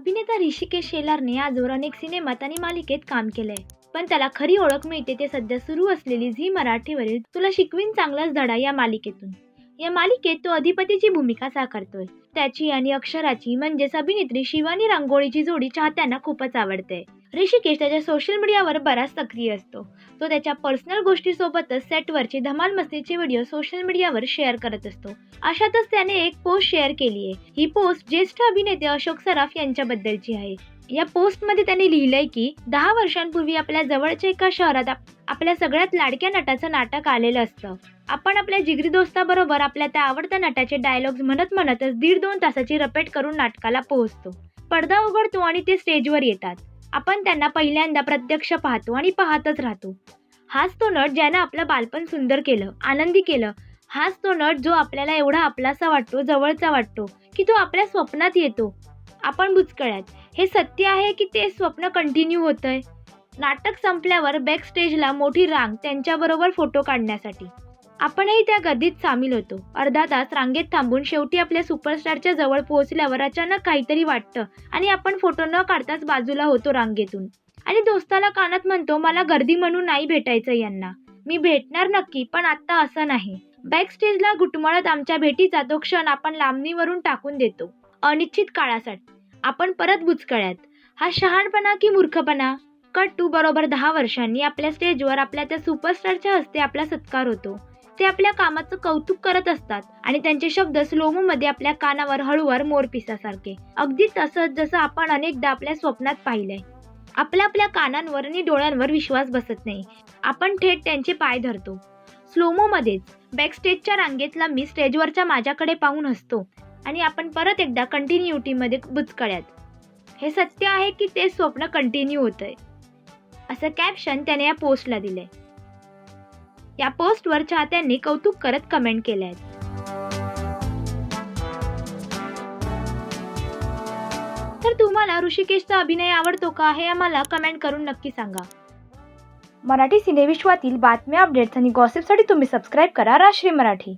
अभिनेता ऋषिकेश शेलारने आजवर अनेक सिनेमात आणि मालिकेत काम केलंय. पण त्याला खरी ओळख मिळते ते सध्या सुरू असलेली झी मराठीवरील तुला शिकवीन चांगलाच धडा या मालिकेतून. या मालिकेत तो अधिपतीची भूमिका साकारतोय. त्याची आणि अक्षराची म्हणजेच अभिनेत्री शिवानी रांगोळीची जोडी चाहत्यांना खूपच आवडते. ऋषिकेश त्याच्या सोशल मीडियावर बराच सक्रिय असतो. तो त्याच्या पर्सनल गोष्टीसोबतच सेटवरची धमाल मस्तीचे व्हिडिओ सोशल मीडियावर शेअर करत असतो. अशातच त्याने एक पोस्ट शेअर केली आहे ही पोस्ट ज्येष्ठ अभिनेते अशोक सराफ यांच्याबद्दलची आहे. या पोस्टमध्ये त्यांनी लिहिलंय की दहा वर्षांपूर्वी आपल्या जवळच्या एका शहरात आप- आपल्या सगळ्यात लाडक्या नटाचं नाटक आलेलं असतं. आपण आपल्या जिगरी दोस्ताबरोबर आपल्या त्या आवडत्या नटाचे डायलॉग्स म्हणत म्हणतच दीड दोन तासाची रपेट करून नाटकाला पोहोचतो. पडदा उघडतो आणि ते स्टेजवर येतात. आपण त्यांना पहिल्यांदा प्रत्यक्ष पाहतो आणि पाहतच राहतो. हाच तो नट ज्यानं आपलं बालपण सुंदर केलं आनंदी केलं. हाच तो नट जो आपल्याला एवढा आपलासा वाटतो जवळचा वाटतो की तो आपल्या स्वप्नात येतो. आपण बुचकळ्यात. हे सत्य आहे की ते स्वप्न कंटिन्यू होतंय? नाटक संपल्यावर बॅकस्टेजला मोठी रांग त्यांच्याबरोबर फोटो काढण्यासाठी. आपणही त्या गर्दीत सामील होतो. अर्धा तास रांगेत थांबून शेवटी आपल्या सुपरस्टारच्या जवळ पोहोचल्यावर अचानक काहीतरी वाटतं आणि आपण फोटो न काढताच बाजूला होतो रांगेतून. आणि दोस्ताला कानात म्हणतो मला गर्दी म्हणून नाही भेटायचं यांना. मी भेटणार नक्की पण आत्ता असं नाही. बॅकस्टेजला घुटमळत आमच्या भेटीचा तो क्षण आपण लांबणीवरून टाकून देतो. अनिश्चित काळासाठी. आपण परत बुचकळ्यात. हा शहाणपणा की मूर्खपणा? कट टू बरोबर दहा वर्षांनी आपल्या स्टेजवर आपल्या त्या सुपरस्टारच्या हस्ते आपला सत्कार होतो. ते आपल्या कामाचं कौतुक करत असतात आणि त्यांचे शब्द स्लोमो मध्ये आपल्या कानावर हळूवार मोरपिसासारखे अगदी तसंच जसं आपण अनेकदा आपल्या स्वप्नात पाहिलंय. आपल्या आपल्या कानांवर आणि डोळ्यांवर विश्वास बसत नाही. आपण थेट त्यांचे पाय धरतो. स्लोमोमध्येच बॅकस्टेजच्या रांगेतला मी स्टेजवरच्या माझ्याकडे पाहून हसतो. आणि आपण परत एकदा कंटिन्युटीमध्ये बुचकळ्यात हे सत्य आहे की ते स्वप्न कंटिन्यू होतंय. असं कॅप्शन त्याने या पोस्टला दिलंय. या पोस्टवर चाहत्यांनी कौतुक करत कमेंट केले आहेत तर तुम्हाला ऋषिकेशचा अभिनय आवडतो का हे आम्हाला कमेंट करून नक्की सांगा. मराठी सिनेविश्वातील बातम्या अपडेट्स आणि गॉसिपसाठी तुम्ही सबस्क्राईब करा राष्ट्रीय मराठी.